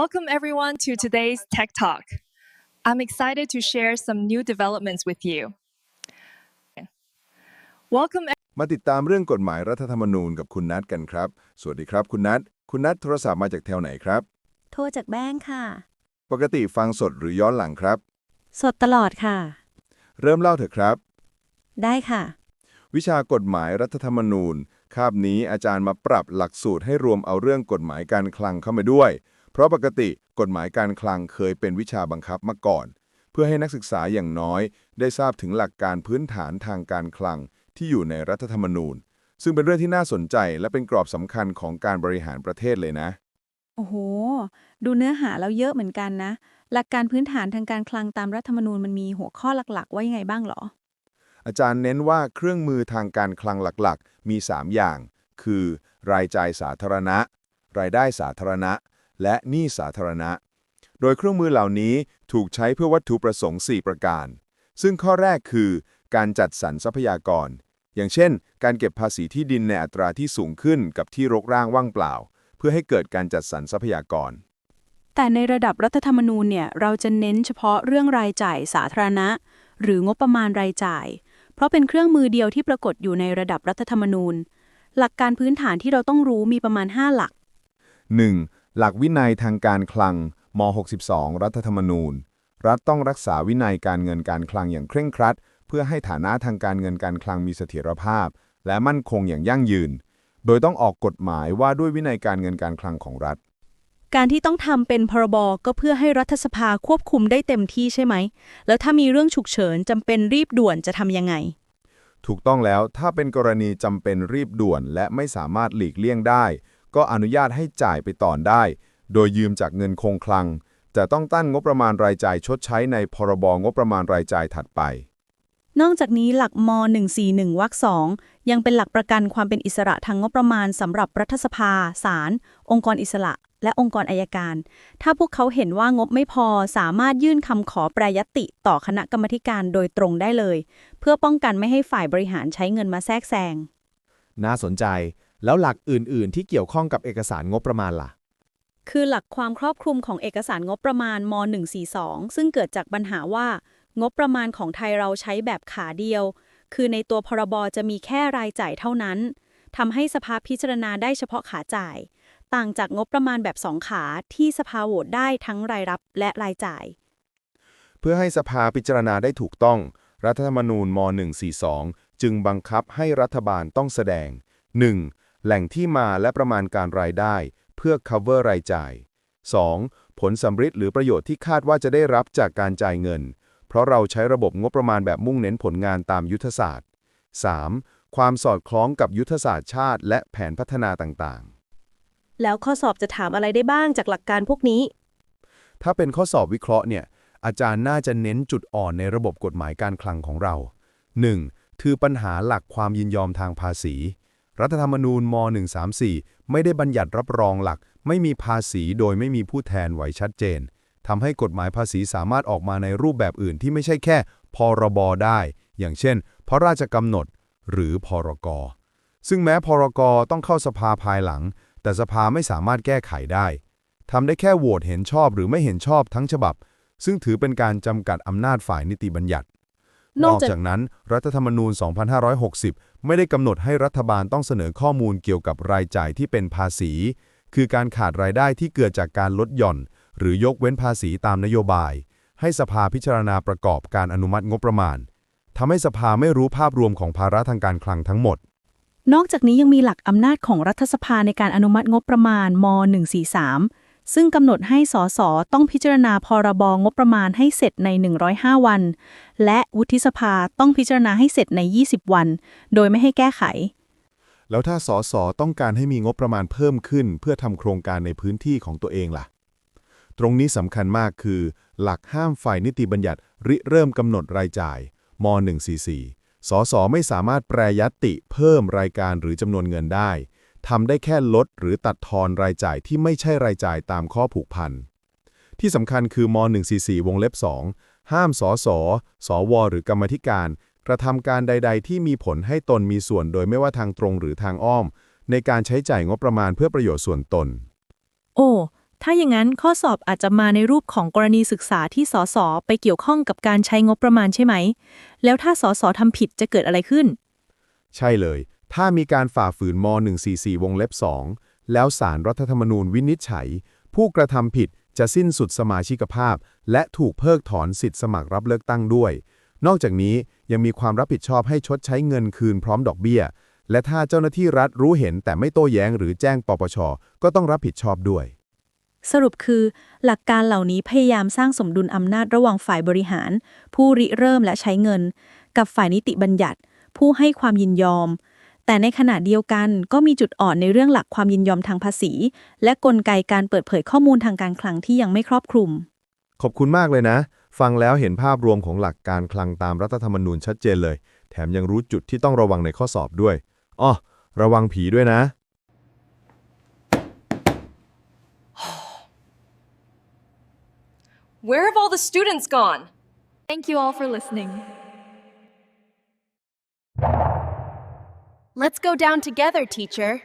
Welcome everyone to today's Tech Talk. I'm excited to share some new developments with you. Welcome มาติดตามเรื่องกฎหมายรัฐธรรมนูญกับคุณนัทกันครับ สวัสดีครับคุณนัท คุณนัทโทรศัพท์มาจากแถวไหนครับ โทรจากแบงค์ค่ะ ปกติฟังสดหรือย้อนหลังครับ สดตลอดค่ะ เริ่มเล่าเถอะครับ ได้ค่ะ วิชากฎหมายรัฐธรรมนูญ คาบนี้อาจารย์มาปรับหลักสูตรให้รวมเอาเรื่องกฎหมายการคลังเข้ามาด้วย เพราะปกติกฎหมายการคลังเคยเป็นวิชาบังคับมาก่อน เพื่อให้นักศึกษาอย่างน้อย ได้ทราบถึงหลักการพื้นฐานทางการคลังที่อยู่ในรัฐธรรมนูญ ซึ่งเป็นเรื่องที่น่าสนใจและเป็นกรอบสำคัญของการบริหารประเทศเลยนะ โอ้โห ดูเนื้อหาแล้วเยอะเหมือนกันนะ หลักการพื้นฐานทางการคลังตามรัฐธรรมนูญมันมีหัวข้อหลักๆ ว่ายังไงบ้างเหรอ อาจารย์เน้นว่าเครื่องมือทางการคลังหลักๆ มี 3 อย่าง คือ รายจ่ายสาธารณะ รายได้สาธารณะ และหนี้สาธารณะ โดยเครื่องมือเหล่านี้ถูกใช้เพื่อวัตถุประสงค์ 4 ประการ ซึ่งข้อแรกคือ การจัดสรรทรัพยากร อย่างเช่น การเก็บภาษีที่ดินในอัตราที่สูงขึ้นกับที่รกร้างว่างเปล่า เพื่อให้เกิดการจัดสรรทรัพยากร แต่ในระดับรัฐธรรมนูญเนี่ยเราจะเน้นเฉพาะเรื่องรายจ่ายสาธารณะ หรืองบประมาณรายจ่าย เพราะเป็นเครื่องมือเดียวที่ปรากฏอยู่ในระดับรัฐธรรมนูญหลักการพื้นฐานที่เราต้องรู้มีประมาณ 5 หลัก 1. หลักวินัยทางการคลังม 62 รัฐธรรมนูญ รัฐต้องรักษาวินัยการเงินการคลังอย่างเคร่งครัด เพื่อให้ฐานะทางการเงินการคลังมีเสถียรภาพ และมั่นคงอย่างยั่งยืน โดยต้องออกกฎหมายว่าด้วยวินัยการเงินการคลังของรัฐ การที่ต้องทำเป็นพรบก็เพื่อให้รัฐสภาควบคุมได้เต็มที่ใช่ไหม แล้วถ้ามีเรื่องฉุกเฉินจำเป็นรีบด่วนจะทำยังไง ถูกต้องแล้วถ้าเป็นกรณีจำเป็นรีบด่วนและไม่สามารถหลีกเลี่ยงได้ ก็อนุญาตให้จ่ายไปต่อนได้ โดยยืมจากเงินคงคลัง แต่ต้องตั้งงบประมาณรายจ่ายชดใช้ในพรบงบประมาณรายจ่ายถัดไป นอกจากนี้หลักม 141วรรคสองยังเป็นหลักประกันความเป็นอิสระทางงบประมาณสำหรับรัฐสภา ศาล องค์กรอิสระ และองค์กรอายการ ถ้าพวกเขาเห็นว่างบไม่พอสามารถยื่นคำขอแปรยติต่อคณะกรรมาธิการโดยตรงได้เลย เพื่อป้องกันไม่ให้ฝ่ายบริหารใช้เงินมาแทรกแซงน่าสนใจ แล้วหลักอื่น ๆ ที่เกี่ยวข้องกับเอกสารงบประมาณล่ะ คือหลักความครอบคลุมของเอกสารงบประมาณม 142 ซึ่งเกิดจากปัญหาว่า งบประมาณของไทยเราใช้แบบขาเดียว คือในตัวพรบจะมีแค่รายจ่ายเท่านั้นทำให้สภาพิจารณาได้เฉพาะขาจ่าย ต่างจากงบประมาณแบบสองขาที่สภาโหวตได้ทั้งรายรับและรายจ่าย เพื่อให้สภาพิจารณาได้ถูกต้อง รัฐธรรมนูญม 142 จึงบังคับให้รัฐบาลต้องแสดง 1. แหล่งที่มาและประมาณการรายได้ เพื่อ cover รายจ่าย 2. ผลสำฤทธิ์หรือประโยชน์ที่คาดว่าจะได้รับจากการจ่ายเงิน เพราะเราใช้ระบบงบประมาณแบบมุ่งเน้นผลงานตามยุทธศาสตร์ 3. ความสอดคล้องกับยุทธศาสตร์ชาติ และแผนพัฒนาต่างๆ แล้วข้อสอบจะถามอะไรได้บ้างจากหลักการพวกนี้ ถ้าเป็นข้อสอบวิเคราะห์เนี่ย อาจารย์น่าจะเน้นจุดอ่อนในระบบกฎหมายการคลังของเรา 1. คือปัญหาหลักความยินยอมทางภาษี รัฐธรรมนูญม 134 ไม่ได้บัญญัติรับรองหลัก ไม่มีภาษีโดยไม่มีผู้แทนไว้ชัดเจนทำให้กฎหมายภาษีสามารถออกมาในรูปแบบอื่นที่ไม่ใช่แค่พรบได้ อย่างเช่น พระราชกำหนด หรือพรก ซึ่งแม้พรกต้องเข้าสภาภายหลัง แต่สภาไม่สามารถแก้ไขได้ทำได้แค่โหวตเห็นชอบหรือไม่เห็นชอบทั้งฉบับ ซึ่งถือเป็นการจำกัดอำนาจฝ่ายนิติบัญญัติ นนออกกจากจากนั้น รัฐธรรมนูญ 2560 ไม่ได้กำหนดให้รัฐบาลต้องเสนอข้อมูลเกี่ยวกับรายจ่ายที่เป็นภาษี คือการขาดรายได้ที่เกิดจากการลดหย่อน หรือยกเว้นภาษีตามนโยบาย ให้สภาพิจารณาประกอบการอนุมัติงบประมาณทำให้สภาไม่รู้ภาพรวมของภาระทางการคลังทั้งหมด นอกจากนี้ยังมีหลักอำนาจของรัฐสภาในการอนุมัติงบประมาณม 143 ซึ่งกำหนดให้สสต้องพิจารณาพรบงบประมาณให้เสร็จใน 105 วัน และวุฒิสภาต้องพิจารณาให้เสร็จใน 20 วัน โดยไม่ให้แก้ไข แล้วถ้าสสต้องการให้มีงบประมาณเพิ่มขึ้น เพื่อทำโครงการในพื้นที่ของตัวเองล่ะ ตรงนี้สำคัญมากคือ หลักห้ามฝ่ายนิติบัญญัติริเริ่มกำหนดรายจ่ายม 144 สสไม่สามารถแปรยตติเพิ่มรายการหรือจำนวนเงินได้ ทำได้แค่ลดหรือตัดทอนรายจ่ายที่ไม่ใช่รายจ่ายตามข้อผูกพัน ที่สำคัญคือม 144 วงเล็บ 2 ห้ามสสสว หรือกรรมาธิการ กระทำการใด ๆ ที่มีผลให้ตนมีส่วนโดยไม่ว่าทางตรงหรือทางอ้อม ในการใช้จ่ายงบประมาณเพื่อประโยชน์ส่วนตน โอ้ถ้าอย่างนั้นข้อสอบอาจจะมาในรูปของกรณีศึกษาที่สสไปเกี่ยวข้องกับการใช้งบประมาณใช่ไหม แล้วถ้าสสทำผิดจะเกิดอะไรขึ้น ใช่เลย ถ้ามีการฝ่าฝืนม .144 วงเล็บ 2 แล้วสารรัฐธรรมนูญวินิจฉัย ผู้กระทำผิดจะสิ้นสุดสมาชิกภาพ และถูกเพิกถอนสิทธิสมัครรับเลือกตั้งด้วย นอกจากนี้ยังมีความรับผิดชอบให้ชดใช้เงินคืนพร้อมดอกเบี้ย และถ้าเจ้าหน้าที่รัฐรู้เห็นแต่ไม่โต้แย้งหรือแจ้งปปช ก็ต้องรับผิดชอบด้วย สรุปคือ หลักการเหล่านี้พยายามสร้างสมดุลอำนาจระหว่างฝ่ายบริหาร ผู้ริเริ่มและใช้เงิน กับฝ่ายนิติบัญญัติ ผู้ให้ความยินยอม แต่ในขณะเดียวกันก็มีจุดอ่อนในเรื่องหลักความยินยอมทางภาษี และกลไกการเปิดเผยข้อมูลทางการคลังที่ยังไม่ครอบคลุม ขอบคุณมากเลยนะ ฟังแล้วเห็นภาพรวมของหลักการคลังตามรัฐธรรมนูญชัดเจนเลย แถมยังรู้จุดที่ต้องระวังในข้อสอบด้วยอ้อระวังผีด้วยนะ Where have all the students gone? Thank you all for listening. Let's go down together, teacher.